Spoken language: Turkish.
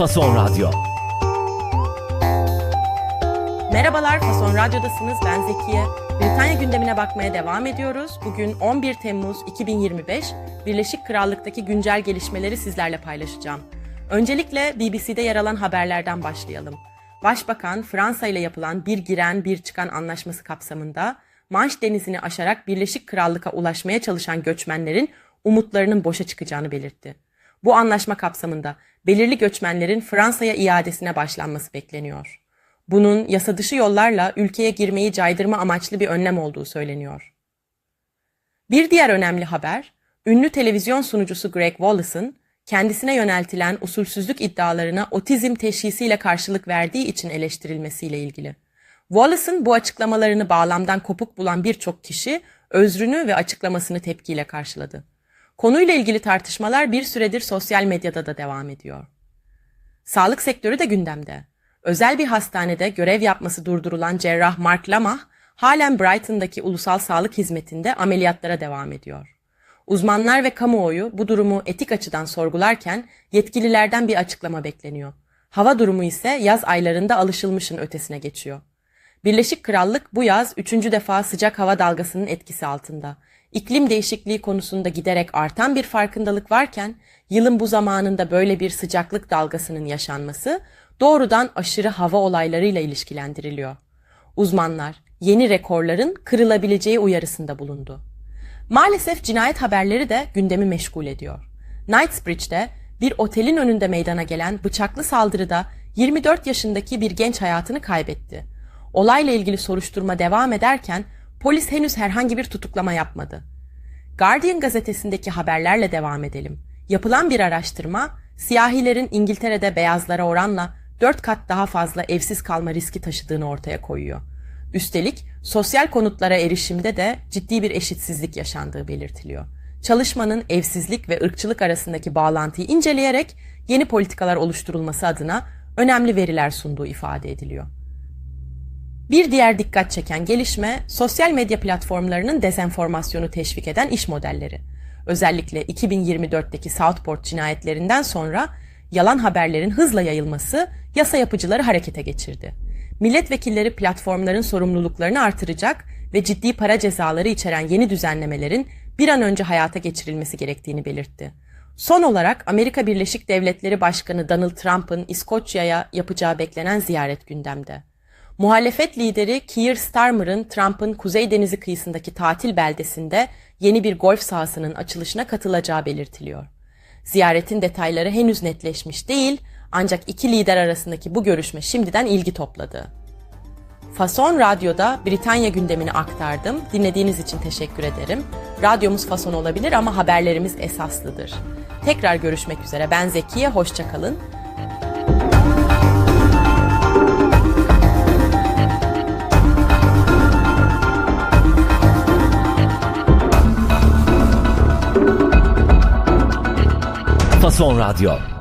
Fason Radyo. Merhabalar, Fason Radyo'dasınız. Ben Zekiye. Britanya gündemine bakmaya devam ediyoruz. Bugün 11 Temmuz 2025. Birleşik Krallık'taki güncel gelişmeleri sizlerle paylaşacağım. Öncelikle BBC'de yer alan haberlerden başlayalım. Başbakan Fransa ile yapılan bir giren bir çıkan anlaşması kapsamında Manş denizini aşarak Birleşik Krallık'a ulaşmaya çalışan göçmenlerin umutlarının boşa çıkacağını belirtti. Bu anlaşma kapsamında belirli göçmenlerin Fransa'ya iadesine başlanması bekleniyor. Bunun yasa dışı yollarla ülkeye girmeyi caydırma amaçlı bir önlem olduğu söyleniyor. Bir diğer önemli haber, ünlü televizyon sunucusu Greg Wallace'ın kendisine yöneltilen usulsüzlük iddialarına otizm teşhisiyle karşılık verdiği için eleştirilmesiyle ilgili. Wallace'ın bu açıklamalarını bağlamdan kopuk bulan birçok kişi özrünü ve açıklamasını tepkiyle karşıladı. Konuyla ilgili tartışmalar bir süredir sosyal medyada da devam ediyor. Sağlık sektörü de gündemde. Özel bir hastanede görev yapması durdurulan cerrah Mark Lamah, halen Brighton'daki ulusal sağlık hizmetinde ameliyatlara devam ediyor. Uzmanlar ve kamuoyu bu durumu etik açıdan sorgularken yetkililerden bir açıklama bekleniyor. Hava durumu ise yaz aylarında alışılmışın ötesine geçiyor. Birleşik Krallık bu yaz üçüncü defa sıcak hava dalgasının etkisi altında. İklim değişikliği konusunda giderek artan bir farkındalık varken yılın bu zamanında böyle bir sıcaklık dalgasının yaşanması doğrudan aşırı hava olaylarıyla ilişkilendiriliyor. Uzmanlar yeni rekorların kırılabileceği uyarısında bulundu. Maalesef cinayet haberleri de gündemi meşgul ediyor. Knightsbridge'de bir otelin önünde meydana gelen bıçaklı saldırıda 24 yaşındaki bir genç hayatını kaybetti. Olayla ilgili soruşturma devam ederken polis henüz herhangi bir tutuklama yapmadı. Guardian gazetesindeki haberlerle devam edelim. Yapılan bir araştırma, siyahilerin İngiltere'de beyazlara oranla 4 kat daha fazla evsiz kalma riski taşıdığını ortaya koyuyor. Üstelik sosyal konutlara erişimde de ciddi bir eşitsizlik yaşandığı belirtiliyor. Çalışmanın evsizlik ve ırkçılık arasındaki bağlantıyı inceleyerek yeni politikalar oluşturulması adına önemli veriler sunduğu ifade ediliyor. Bir diğer dikkat çeken gelişme sosyal medya platformlarının dezenformasyonu teşvik eden iş modelleri. Özellikle 2024'teki Southport cinayetlerinden sonra yalan haberlerin hızla yayılması yasa yapıcıları harekete geçirdi. Milletvekilleri platformların sorumluluklarını artıracak ve ciddi para cezaları içeren yeni düzenlemelerin bir an önce hayata geçirilmesi gerektiğini belirtti. Son olarak Amerika Birleşik Devletleri Başkanı Donald Trump'ın İskoçya'ya yapacağı beklenen ziyaret gündemde. Muhalefet lideri Keir Starmer'ın Trump'ın Kuzey Denizi kıyısındaki tatil beldesinde yeni bir golf sahasının açılışına katılacağı belirtiliyor. Ziyaretin detayları henüz netleşmiş değil ancak iki lider arasındaki bu görüşme şimdiden ilgi topladı. Fason Radyo'da Britanya gündemini aktardım. Dinlediğiniz için teşekkür ederim. Radyomuz fason olabilir ama haberlerimiz esaslıdır. Tekrar görüşmek üzere. Ben Zekiye, hoşçakalın. Fason Radyo.